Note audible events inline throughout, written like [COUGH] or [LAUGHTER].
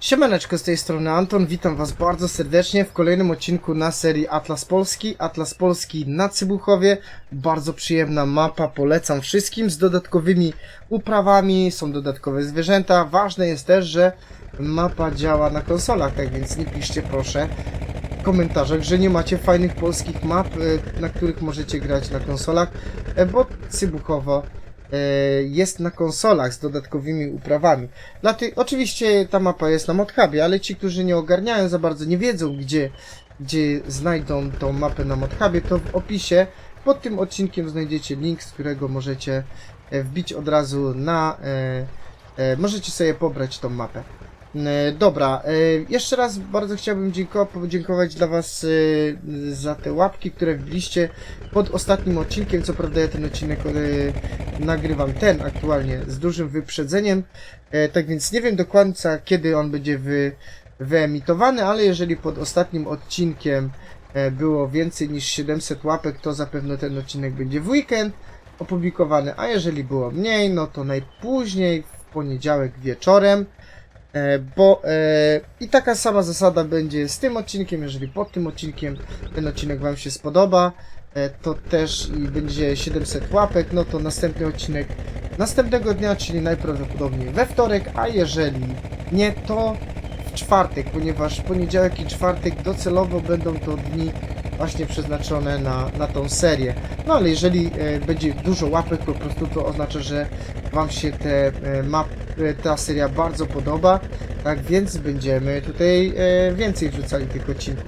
Siemaneczko, z tej strony Anton, witam was bardzo serdecznie w kolejnym odcinku na serii Atlas Polski. Atlas Polski na Cybuchowie, bardzo przyjemna mapa, polecam wszystkim, z dodatkowymi uprawami, są dodatkowe zwierzęta. Ważne jest też, że mapa działa na konsolach, tak więc nie piszcie proszę w komentarzach, że nie macie fajnych polskich map, e, na których możecie grać na konsolach, e, bo Cybuchowo jest na konsolach z dodatkowymi uprawami. Dla oczywiście ta mapa jest na Modhubie, ale ci, którzy nie ogarniają za bardzo, nie wiedzą gdzie, gdzie znajdą tą mapę na Modhubie, to w opisie pod tym odcinkiem znajdziecie link, z którego możecie e, wbić od razu na... E, e, możecie sobie pobrać tą mapę. E, Dobra, e, jeszcze raz bardzo chciałbym dzięko- podziękować dla Was e, za te łapki, które wbiliście pod ostatnim odcinkiem. Co prawda ja ten odcinek nagrywam ten aktualnie z dużym wyprzedzeniem, tak więc nie wiem do końca kiedy on będzie wy, wyemitowany, ale jeżeli pod ostatnim odcinkiem było więcej niż 700 łapek, to zapewne ten odcinek będzie w weekend opublikowany, a jeżeli było mniej, no to najpóźniej w poniedziałek wieczorem. E, bo e, i taka sama zasada będzie z tym odcinkiem, jeżeli pod tym odcinkiem ten odcinek Wam się spodoba, e, to też i będzie 700 łapek, no to następny odcinek następnego dnia, czyli najprawdopodobniej we wtorek, a jeżeli nie, to w czwartek, ponieważ poniedziałek i czwartek docelowo będą to dni właśnie przeznaczone na, na tą serię. No ale jeżeli e, będzie dużo łapek po prostu, to oznacza, że Wam się te e, map, e, ta seria bardzo podoba, tak więc będziemy tutaj e, więcej wrzucali tych odcinków.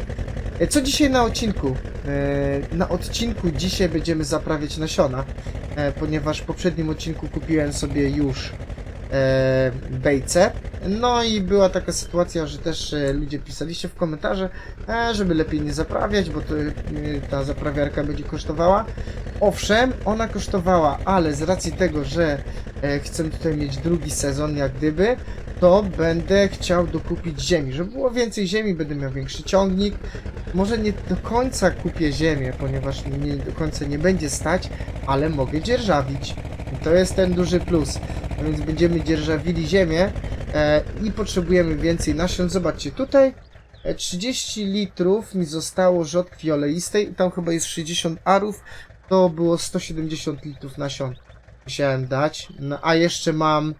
E, Co dzisiaj na odcinku? E, Na odcinku dzisiaj będziemy zaprawiać nasiona, e, ponieważ w poprzednim odcinku kupiłem sobie już e, bejce. No i była taka sytuacja, że też e, ludzie pisaliście w komentarze, e, żeby lepiej nie zaprawiać, bo to, e, ta zaprawiarka będzie kosztowała. Owszem, ona kosztowała, ale z racji tego, że chcę tutaj mieć drugi sezon, jak gdyby, to będę chciał dokupić ziemi. Żeby było więcej ziemi, będę miał większy ciągnik. Może nie do końca kupię ziemię, ponieważ mnie do końca nie będzie stać, ale mogę dzierżawić. I to jest ten duży plus. A więc będziemy dzierżawili ziemię e, i potrzebujemy więcej nasion. Zobaczcie, tutaj e, 30 litrów mi zostało rzodkwi oleistej. Tam chyba jest 60 arów. To było 170 litrów nasion. Musiałem dać. No, a jeszcze mam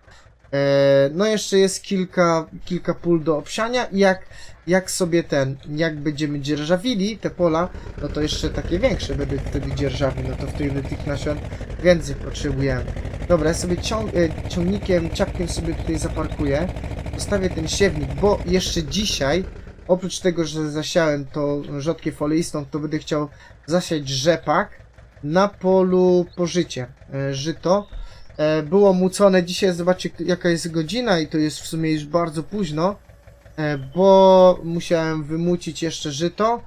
E, no jeszcze jest kilka, kilka pól do obsiania i jak, jak sobie ten, jak będziemy dzierżawili te pola, no to jeszcze takie większe będę wtedy dzierżawił, no to wtedy tych nasion więcej potrzebujemy. Dobra, ja sobie ciąg, e, ciągnikiem, ciapkiem sobie tutaj zaparkuję, zostawię ten siewnik, bo jeszcze dzisiaj, oprócz tego, że zasiałem to rzodkiew oleistą, to będę chciał zasiać rzepak na polu pożycie, e, żyto, e, było mucone. Dzisiaj zobaczcie jaka jest godzina i to jest w sumie już bardzo późno, e, bo musiałem wymucić jeszcze żyto.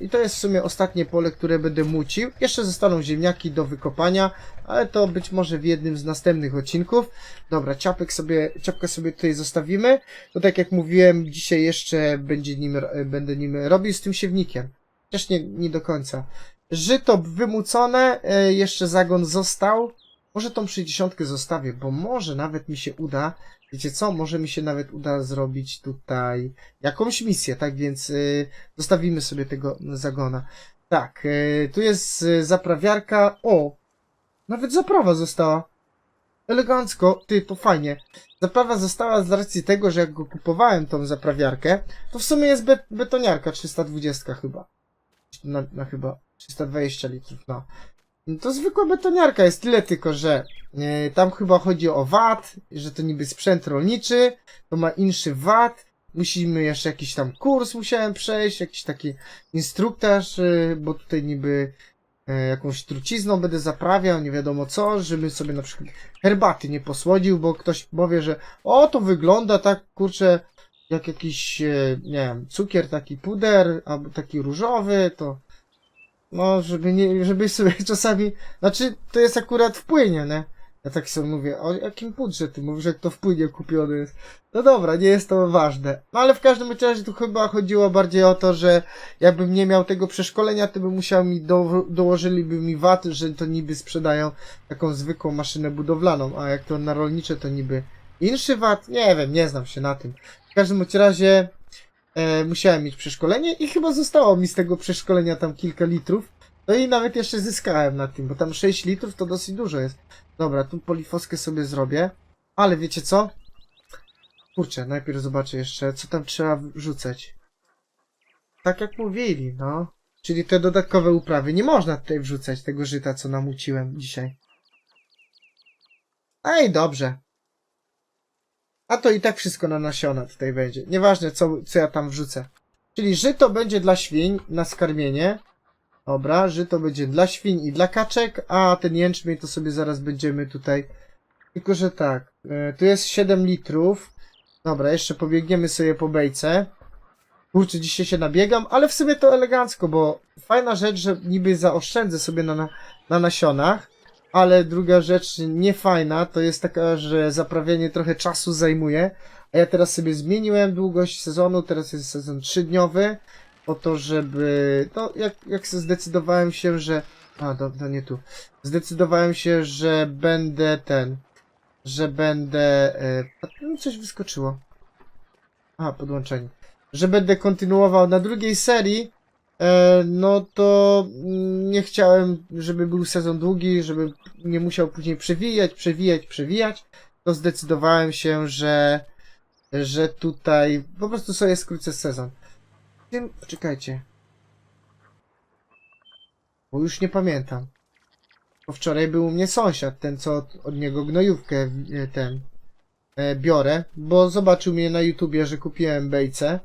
I to jest w sumie ostatnie pole, które będę mucił. Jeszcze zostaną ziemniaki do wykopania, ale to być może w jednym z następnych odcinków. Dobra, ciapek sobie, ciapkę sobie tutaj zostawimy. To tak jak mówiłem, dzisiaj jeszcze będzie nim, e, będę nim robił z tym siewnikiem. Chociaż nie, nie do końca. Żyto wymucone, e, jeszcze zagon został. Może tą 60 zostawię, bo może nawet mi się uda, wiecie co, może mi się nawet uda zrobić tutaj jakąś misję, tak więc y, zostawimy sobie tego zagona. Tak, y, tu jest y, zaprawiarka, o, nawet zaprawa została. Elegancko, ty, to fajnie. Zaprawa została z racji tego, że jak go kupowałem, tą zaprawiarkę, to w sumie jest bet betoniarka 320 chyba. Na, na chyba 320 litrów, no. No To zwykła betoniarka jest tyle tylko, że e, tam chyba chodzi o VAT, że to niby sprzęt rolniczy, to ma inszy VAT, musimy jeszcze jakiś tam kurs musiałem przejść, jakiś taki instruktaż, e, bo tutaj niby e, jakąś trucizną będę zaprawiał, nie wiadomo co, żeby sobie na przykład herbaty nie posłodził, bo ktoś powie, że o to wygląda tak kurczę jak jakiś, e, nie wiem, cukier taki puder, albo taki różowy, to no, żeby nie, żeby sobie [LAUGHS] czasami, znaczy, to jest akurat wpłynie, nie? Ja tak sobie mówię, o jakim pudrze ty mówisz, jak to wpłynie kupiony jest. No dobra, nie jest to ważne. No ale w każdym razie tu chyba chodziło bardziej o to, że jakbym nie miał tego przeszkolenia, to by musiał mi, do, dołożyliby mi VAT, że to niby sprzedają taką zwykłą maszynę budowlaną, a jak to na rolnicze, to niby inszy VAT? Nie wiem, nie znam się na tym. każdym bądź razie e, musiałem mieć przeszkolenie i chyba zostało mi z tego przeszkolenia tam kilka litrów. No i nawet jeszcze zyskałem na tym, bo tam 6 litrów to dosyć dużo jest. Dobra, tu polifoskę sobie zrobię. Ale wiecie co? Kurczę, najpierw zobaczę jeszcze, co tam trzeba wrzucać. Tak jak mówili, no. Czyli te dodatkowe uprawy. Nie można tutaj wrzucać tego żyta, co namuciłem dzisiaj. Ej, dobrze. A to i tak wszystko na nasiona tutaj będzie. Nieważne, co, co ja tam wrzucę. Czyli żyto będzie dla świń na skarmienie. Dobra, żyto będzie dla świń i dla kaczek, a ten jęczmień to sobie zaraz będziemy tutaj... Tylko, że tak, e, tu jest 7 litrów. Dobra, jeszcze pobiegniemy sobie po bejce. Kurczę, dzisiaj się nabiegam, ale w sumie to elegancko, bo fajna rzecz, że niby zaoszczędzę sobie na, na, na nasionach, ale druga rzecz niefajna to jest taka, że zaprawianie trochę czasu zajmuje, a ja teraz sobie zmieniłem długość sezonu, teraz jest sezon trzydniowy, po to, żeby, no jak, jak zdecydowałem się, że, a to nie tu, zdecydowałem się, że będę ten, że będę, no coś wyskoczyło, a podłączenie, że będę kontynuował na drugiej serii, no to mm, nie chciałem, żeby był sezon długi, żeby nie musiał później przewijać, przewijać, przewijać, to zdecydowałem się, że, że tutaj po prostu sobie skrócę sezon. Tym, poczekajcie. Bo już nie pamiętam. Bo wczoraj był u mnie sąsiad, ten co od, od niego gnojówkę e, ten e, biorę, bo zobaczył mnie na YouTubie, że kupiłem bejce.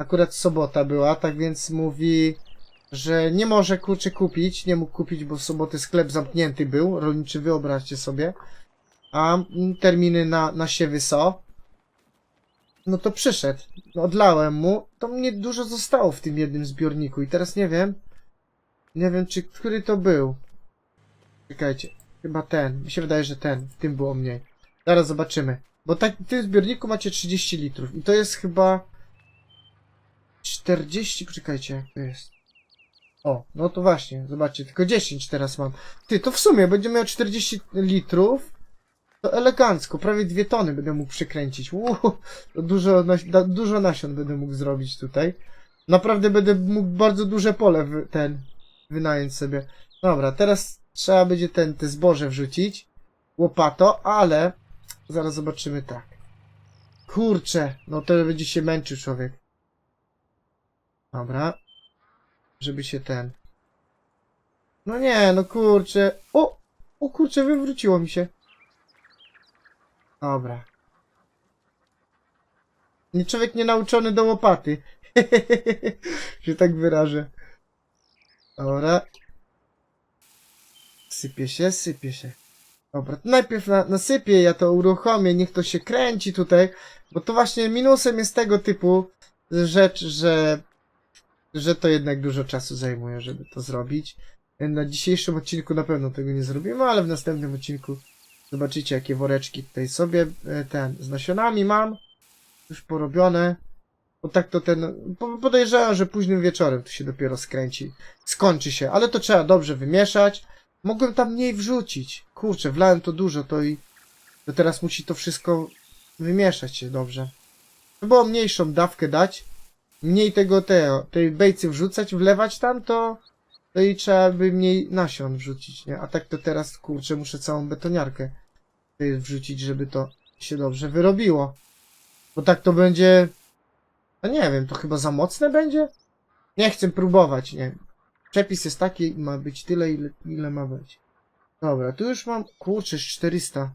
Akurat sobota była, tak więc mówi, że nie może kurczę kupić, nie mógł kupić, bo w sobotę sklep zamknięty był, rolniczy wyobraźcie sobie. A terminy na, na siewy są. No to przyszedł. Odlałem mu. To mnie dużo zostało w tym jednym zbiorniku i teraz nie wiem. Nie wiem, czy który to był. Czekajcie. Chyba ten. Mi się wydaje, że ten. W tym było mniej. Zaraz zobaczymy. Bo tak, w tym zbiorniku macie 30 litrów. I to jest chyba 40. Poczekajcie, jak to jest. O, no to właśnie, zobaczcie, tylko 10 teraz mam. Ty, to w sumie będzie miał 40 litrów. To elegancko, prawie dwie tony będę mógł przykręcić. Uuu, dużo, dużo nasion będę mógł zrobić tutaj. Naprawdę będę mógł bardzo duże pole w, ten wynająć sobie. Dobra, teraz trzeba będzie ten, te zboże wrzucić. Łopato, ale zaraz zobaczymy tak. Kurczę, no to będzie się męczył człowiek. Dobra. Żeby się ten. No nie, no kurczę. O! O kurczę, wywróciło mi się. Dobra. Nie człowiek nie nauczony do łopaty. [LAUGHS] się tak wyrażę. Dobra. Sypie się, sypie się. Dobra, to najpierw na, nasypię, ja to uruchomię, niech to się kręci tutaj, bo to właśnie minusem jest tego typu rzecz, że, że to jednak dużo czasu zajmuje, żeby to zrobić. Na dzisiejszym odcinku na pewno tego nie zrobimy, ale w następnym odcinku zobaczycie, jakie woreczki tutaj sobie e, ten z nasionami mam. Już porobione. Bo tak to ten. po- Podejrzewam, że późnym wieczorem to się dopiero skręci. Skończy się, ale to trzeba dobrze wymieszać. Mogłem tam mniej wrzucić. Kurczę, wlałem to dużo, to i. To teraz musi to wszystko wymieszać się dobrze. Było mniejszą dawkę dać. Mniej tego te, tej bejcy wrzucać, wlewać tam, to. To i trzeba by mniej nasion wrzucić, nie? A tak to teraz, kurczę, muszę całą betoniarkę tutaj wrzucić, żeby to się dobrze wyrobiło. Bo tak to będzie. No nie wiem, to chyba za mocne będzie? Nie chcę próbować, nie. Przepis jest taki, ma być tyle, ile, ile ma być. Dobra, tu już mam, kurczę, z 400.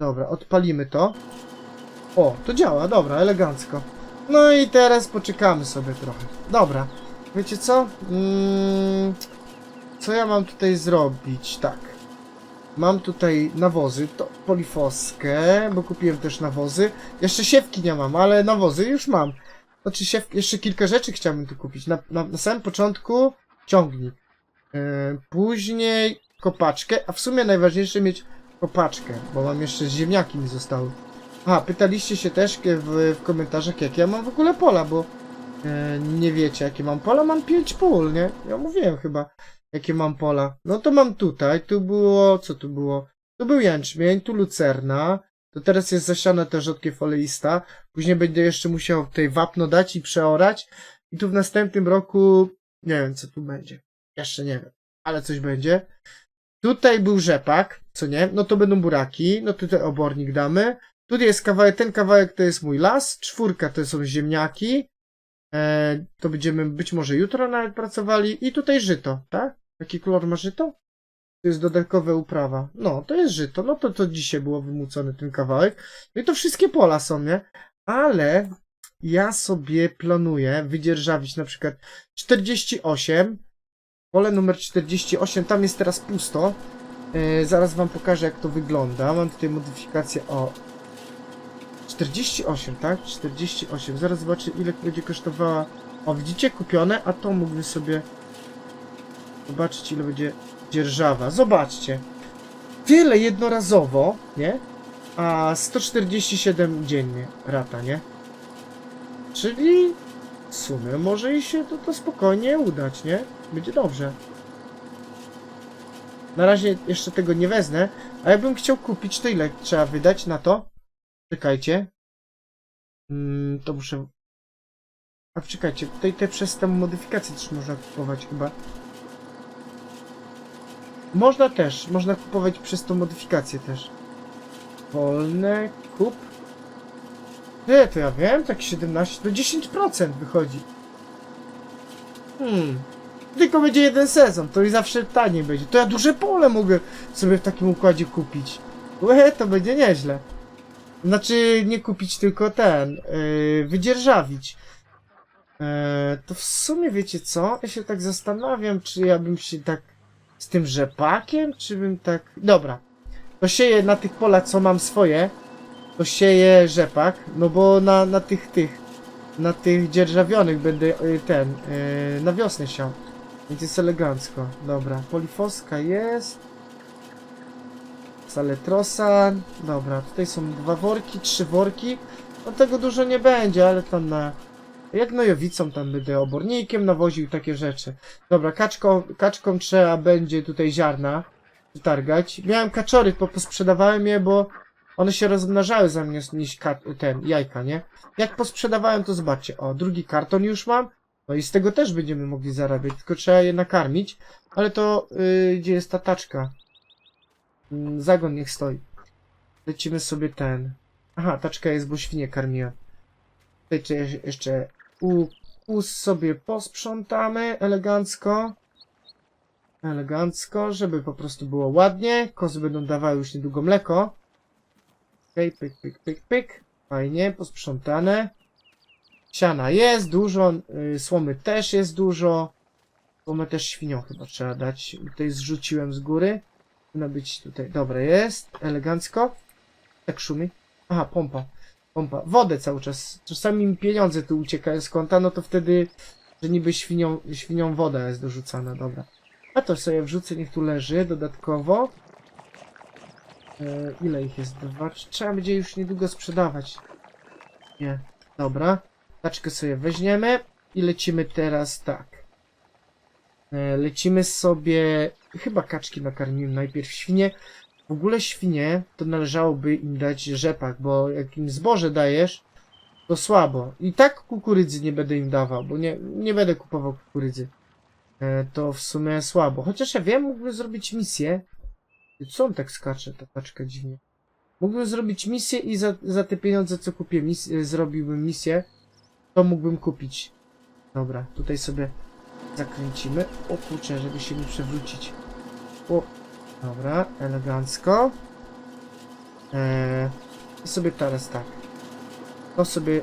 Dobra, odpalimy to. O, to działa, dobra, elegancko. No i teraz poczekamy sobie trochę. Dobra, wiecie co? Mm, co ja mam tutaj zrobić? Tak. Mam tutaj nawozy, to polifoskę, bo kupiłem też nawozy. Jeszcze siewki nie mam, ale nawozy już mam. Znaczy siew, jeszcze kilka rzeczy chciałbym tu kupić. Na, na, na samym początku ciągnik. Yy, później kopaczkę, a w sumie najważniejsze mieć kopaczkę, bo mam jeszcze ziemniaki mi zostały. A, pytaliście się też w, w komentarzach, jakie ja mam w ogóle pola, bo e, nie wiecie, jakie mam pola. Mam 5 pól, nie? Ja mówiłem chyba, jakie mam pola. No to mam tutaj, tu było, co tu było? Tu był jęczmień, tu lucerna, To teraz jest zasiane te rzodkiew oleista. Później będę jeszcze musiał tutaj wapno dać i przeorać. I tu w następnym roku, nie wiem co tu będzie. Jeszcze nie wiem, ale coś będzie. Tutaj był rzepak, co nie? No to będą buraki, no tutaj obornik damy. Tutaj jest kawałek, ten kawałek to jest mój las, czwórka to są ziemniaki. E, to będziemy być może jutro nawet pracowali. I tutaj żyto, tak? Jaki kolor ma żyto? To jest dodatkowa uprawa. No, to jest żyto. No to to dzisiaj było wymucony ten kawałek. No i to wszystkie pola są, nie? Ale ja sobie planuję wydzierżawić na przykład 48. Pole numer 48, tam jest teraz pusto. E, zaraz wam pokażę jak to wygląda. Mam tutaj modyfikację o 48, tak? 48. Zaraz zobaczę ile będzie kosztowała. O, widzicie, kupione, a to mógłbym sobie zobaczyć ile będzie dzierżawa. Zobaczcie. Tyle jednorazowo, nie? A 147 dziennie rata, nie? Czyli w sumie może i się to, to spokojnie udać, nie? Będzie dobrze. Na razie jeszcze tego nie wezmę, a jakbym chciał kupić, to ile trzeba wydać na to? Czekajcie. Mm, to muszę... A czekajcie, tutaj te przez tę modyfikację też można kupować chyba. Można też, można kupować przez tą modyfikację też. Wolne, kup. Nie, to ja wiem, tak 17, to 10% wychodzi. Hmm. Tylko będzie jeden sezon, to i zawsze taniej będzie. To ja duże pole mogę sobie w takim układzie kupić. Łe, to będzie nieźle. Znaczy, nie kupić, tylko ten, yy, wydzierżawić. Yy, to w sumie wiecie co? Ja się tak zastanawiam, czy ja bym się tak z tym rzepakiem, czy bym tak... Dobra. To sieję na tych polach, co mam swoje, to sieję rzepak, no bo na, na tych, tych, na tych dzierżawionych będę y, ten, y, na wiosnę siał. Więc jest elegancko. Dobra, polifoska jest. Saletrosan. Dobra, tutaj są dwa worki, trzy worki. No tego dużo nie będzie, ale tam na... Jak nojowicą tam będę obornikiem nawoził takie rzeczy. Dobra, kaczką, kaczką trzeba będzie tutaj ziarna targać. Miałem kaczory, po posprzedawałem je, bo one się rozmnażały zamiast niż ten, jajka, nie? Jak posprzedawałem, to zobaczcie. O, drugi karton już mam. No i z tego też będziemy mogli zarabiać, tylko trzeba je nakarmić. Ale to, yy, gdzie jest ta taczka? Mm, zagon niech stoi. Lecimy sobie ten. Aha, taczka jest, bo świnie karmiłem. Tutaj jeszcze u, us sobie posprzątamy elegancko. Elegancko, żeby po prostu było ładnie. Kozy będą dawały już niedługo mleko. Okej, pyk, pyk, pyk, pyk. Fajnie, posprzątane. Siana jest dużo, y, słomy też jest dużo. Słomę też świnią chyba trzeba dać. Tutaj zrzuciłem z góry. Powinno być tutaj. Dobra, jest. Elegancko. Tak szumi. Aha, pompa. Pompa. Wodę cały czas. Czasami mi pieniądze tu uciekają z konta, no to wtedy, że niby świnią, świnią woda jest dorzucana. Dobra. A to sobie wrzucę, niech tu leży dodatkowo. E, ile ich jest? Dwa. Trzeba będzie już niedługo sprzedawać. Nie. Dobra. Taczkę sobie weźmiemy i lecimy teraz tak. E, lecimy sobie. Chyba kaczki nakarmiłem najpierw świnie. W ogóle świnie to należałoby im dać rzepak, bo jak im zboże dajesz, to słabo. I tak kukurydzy nie będę im dawał, bo nie, nie będę kupował kukurydzy. E, to w sumie słabo. Chociaż ja wiem, mógłbym zrobić misję. Co on tak skacze, ta taczka dziwnie. Mógłbym zrobić misję i za, za te pieniądze, co kupię, mis e, zrobiłbym misję. To mógłbym kupić. Dobra, tutaj sobie zakręcimy. O kurczę, żeby się nie przewrócić. O, dobra, elegancko. Eee, I sobie teraz tak. To sobie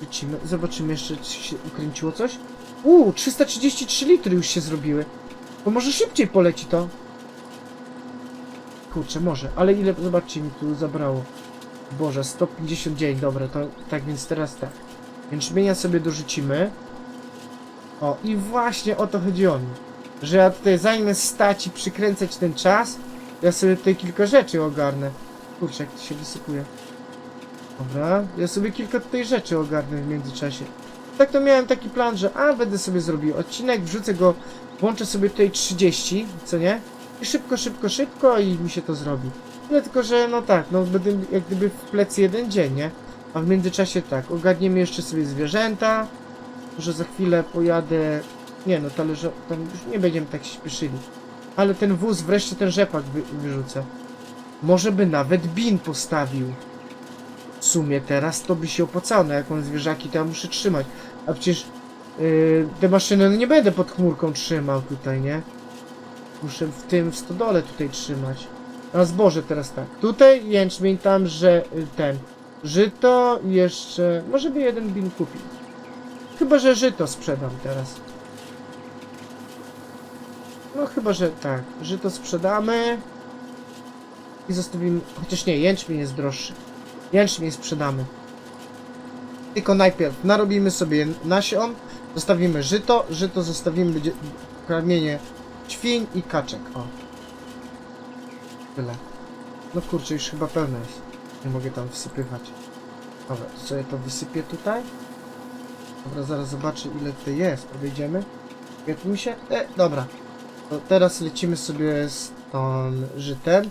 wrócimy. Zobaczymy jeszcze, czy się ukręciło coś. Uuu, 333 litry już się zrobiły. To może szybciej poleci to. Kurczę, może, ale ile, zobaczcie, mi tu zabrało. Boże, 150 dzień, dobra, to tak więc teraz tak. Jęczmienia sobie dorzucimy. O, i właśnie o to chodziło mi. Że ja tutaj zajmę stać i przykręcać ten czas, ja sobie tutaj kilka rzeczy ogarnę. Kurczę, jak to się wysypuje. Dobra, ja sobie kilka tutaj rzeczy ogarnę w międzyczasie. Tak to miałem taki plan, że a, będę sobie zrobił odcinek, wrzucę go, włączę sobie tutaj 30, co nie? I szybko, szybko, szybko i mi się to zrobi. No tylko, że no tak, no będę jak gdyby w plecy jeden dzień, nie? A w międzyczasie tak, ogarniemy jeszcze sobie zwierzęta. Może za chwilę pojadę... Nie no, talerze... tam już nie będziemy tak śpieszyli. Ale ten wóz, wreszcie ten rzepak wy, wyrzucę. Może by nawet bin postawił. W sumie teraz to by się opłacało, no jak mam zwierzaki, to ja muszę trzymać. A przecież yy, te maszyny no nie będę pod chmurką trzymał tutaj, nie? Muszę w tym, w stodole tutaj trzymać. A zboże teraz tak. Tutaj jęczmień, tam, że y, ten. Żyto jeszcze. Może by jeden bin kupił. Chyba, że żyto sprzedam teraz. No chyba, że tak. Żyto sprzedamy. I zostawimy. Chociaż nie, jęczmień jest droższy. Jęczmień sprzedamy. Tylko najpierw narobimy sobie nasion. Zostawimy żyto. Żyto zostawimy karmienie świń i kaczek. O. Tyle. No kurczę, już chyba pełne jest. Nie mogę tam wsypywać. Dobra, to sobie to wysypię tutaj. Dobra, zaraz zobaczę ile tutaj jest. Podejdziemy. Jak mi się... E, dobra. To teraz lecimy sobie z tą żytem.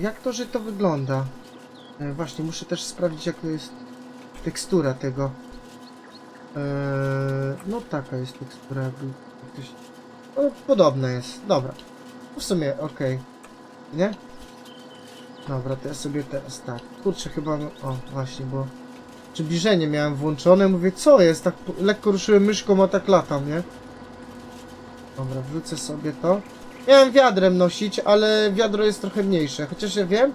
Jak to żyto wygląda? E, właśnie, muszę też sprawdzić jak to jest tekstura tego. E, no taka jest tekstura jakby. No, podobna jest. Dobra. W sumie, okej. Nie? Dobra, to ja sobie teraz tak. Kurczę, chyba... O, właśnie, bo... Przybliżenie miałem włączone, mówię, co jest? Tak lekko ruszyłem myszką, a tak latam, nie? Dobra, wrzucę sobie to. Miałem wiadrem nosić, ale wiadro jest trochę mniejsze. Chociaż ja wiem,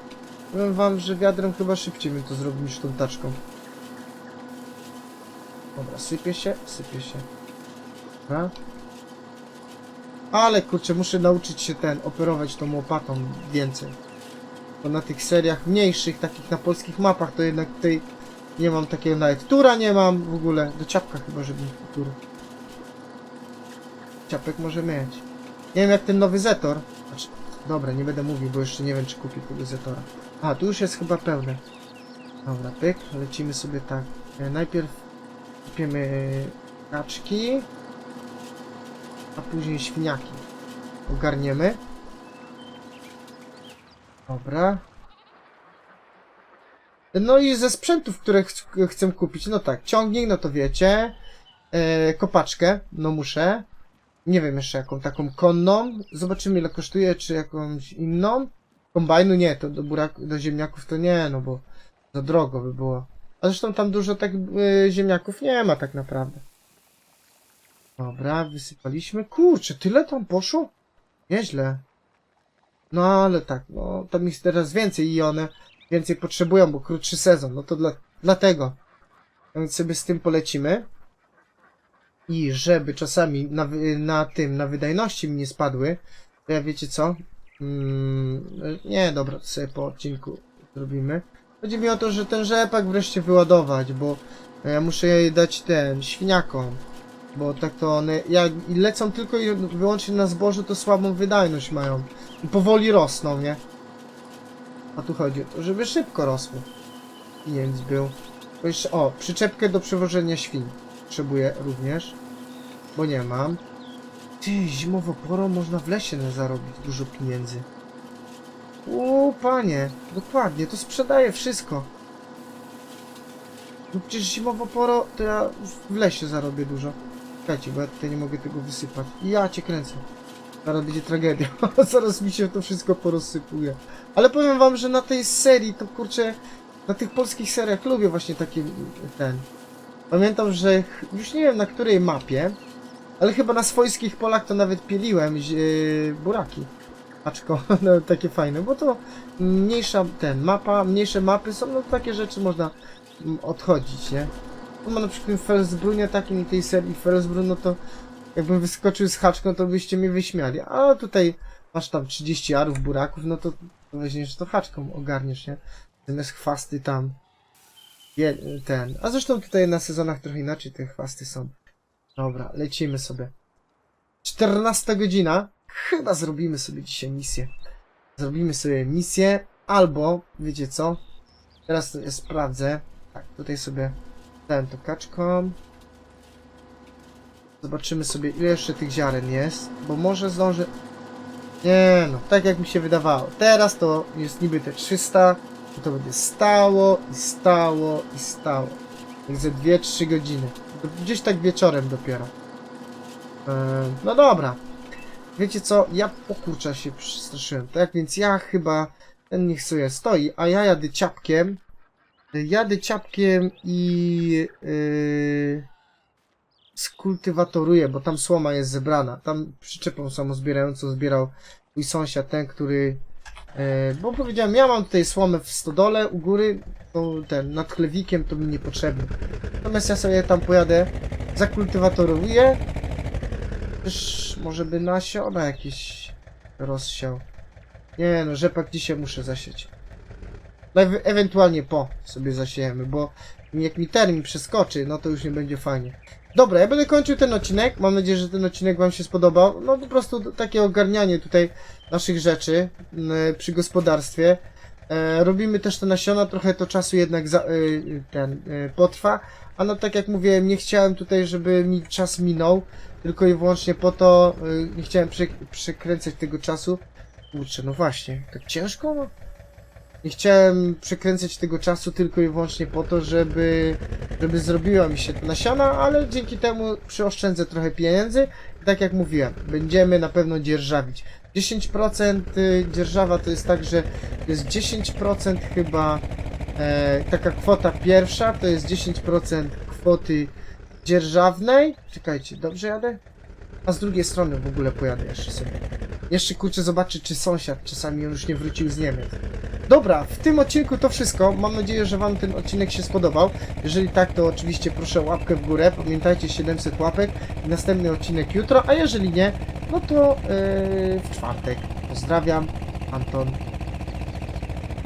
powiem wam, że wiadrem chyba szybciej mi to zrobi niż tą taczką. Dobra, sypie się, sypie się. Dobra. Ale kurczę, muszę nauczyć się ten, operować tą łopatą więcej. Bo na tych seriach mniejszych, takich na polskich mapach, to jednak tutaj nie mam takiego nawet tura nie mam w ogóle. Do ciapka chyba, żeby mieć tur. Ciapek może mieć. Nie wiem jak ten nowy Zetor. Znaczy, dobra, nie będę mówił, bo jeszcze nie wiem czy kupię tego Zetora. A, tu już jest chyba pełne. Dobra, pyk, lecimy sobie tak. E, najpierw kupiemy kaczki, a później świniaki. Ogarniemy. Dobra. No i ze sprzętów, które ch chcę kupić, no tak, ciągnik, no to wiecie, e, kopaczkę, no muszę, nie wiem jeszcze jaką, taką konną, zobaczymy ile kosztuje, czy jakąś inną, kombajnu nie, to do burak, do ziemniaków to nie, no bo za drogo by było, a zresztą tam dużo tak e, ziemniaków nie ma tak naprawdę. Dobra, wysypaliśmy, kurczę, tyle tam poszło? Nieźle. No ale tak, no tam jest teraz więcej i one więcej potrzebują, bo krótszy sezon, no to dla, dlatego. Więc sobie z tym polecimy. I żeby czasami na, na tym, na wydajności mi nie spadły, to ja wiecie co? Mm, nie, dobra, to sobie po odcinku zrobimy. Chodzi mi o to, że ten rzepak wreszcie wyładować, bo ja muszę jej dać ten, świniakom. Bo tak to one, jak lecą tylko i wyłącznie na zboże, to słabą wydajność mają. I powoli rosną, nie? A tu chodzi o to, żeby szybko rosły. Pieniądz był. O, przyczepkę do przewożenia świń. Potrzebuję również. Bo nie mam. Ty, zimowo porą można w lesie zarobić dużo pieniędzy. U panie, dokładnie, to sprzedaję wszystko. No przecież zimowo poro, to ja w lesie zarobię dużo. Czekajcie, bo ja tutaj nie mogę tego wysypać. I ja cię kręcę. Zaraz będzie tragedia. [LAUGHS] Zaraz mi się to wszystko porozsypuje. Ale powiem wam, że na tej serii, to kurczę, na tych polskich seriach lubię właśnie taki ten. Pamiętam, że już nie wiem na której mapie, ale chyba na swojskich polach to nawet pieliłem yy, buraki. Aczko, [LAUGHS] no, takie fajne, bo to mniejsza ten mapa, mniejsze mapy są, no takie rzeczy można mm, odchodzić, nie? Ma na przykład w Felsbrunie takim i tej serii Felsbrun, no to jakbym wyskoczył z haczką, to byście mnie wyśmiali. A tutaj masz tam 30 arów buraków, no to weźmiesz to haczką, ogarniesz, nie? Zamiast chwasty tam. Ten. A zresztą tutaj na sezonach trochę inaczej te chwasty są. Dobra, lecimy sobie. 14 godzina. Chyba zrobimy sobie dzisiaj misję. Zrobimy sobie misję, albo, wiecie co? Teraz sprawdzę. Tak, tutaj sobie dałem to kaczką. Zobaczymy sobie ile jeszcze tych ziaren jest, bo może zdążę... Nie no, tak jak mi się wydawało. Teraz to jest niby te 300, to, będzie stało i stało i stało. Jak ze 2-3 godziny. Gdzieś tak wieczorem dopiero. Eee, no dobra. Wiecie co, ja o kurczę się przestraszyłem, tak? Więc ja chyba, ten niech sobie stoi, a ja jadę ciapkiem. Jadę ciapkiem i yy, skultywatoruję, bo tam słoma jest zebrana. Tam przyczepą samozbierającą zbierał mój sąsiad, ten, który... E, bo powiedziałem, ja mam tutaj słomę w stodole u góry, to ten, nad chlewikiem to mi niepotrzebny. Natomiast ja sobie tam pojadę, zakultywatoruję. Też może by nasiona jakieś rozsiał. Nie no, rzepak dzisiaj muszę zasieć. No, ewe- ewentualnie po sobie zasiejemy, bo jak mi termin przeskoczy, no to już nie będzie fajnie. Dobra, ja będę kończył ten odcinek. Mam nadzieję, że ten odcinek Wam się spodobał. No po prostu takie ogarnianie tutaj naszych rzeczy m, przy gospodarstwie. E, robimy też te nasiona, trochę to czasu jednak za, y, ten potrwa. A no tak jak mówiłem, nie chciałem tutaj, żeby mi czas minął, tylko i wyłącznie po to, nie chciałem przy, przykręcać tego czasu. Kurczę, no właśnie, tak ciężko? Nie chciałem przekręcać tego czasu tylko i wyłącznie po to, żeby, żeby zrobiła mi się to nasiona, ale dzięki temu przyoszczędzę trochę pieniędzy. I tak jak mówiłem, będziemy na pewno dzierżawić. 10% y, dzierżawa to jest tak, że jest 10% chyba e, taka kwota pierwsza, to jest 10% kwoty dzierżawnej. Czekajcie, dobrze jadę? A z drugiej strony w ogóle pojadę jeszcze sobie. Jeszcze kurczę zobaczyć, czy sąsiad czasami już nie wrócił z Niemiec. Dobra, w tym odcinku to wszystko. Mam nadzieję, że Wam ten odcinek się spodobał. Jeżeli tak, to oczywiście proszę łapkę w górę. Pamiętajcie 700 łapek następny odcinek jutro, a jeżeli nie, no to yy, w czwartek. Pozdrawiam, Anton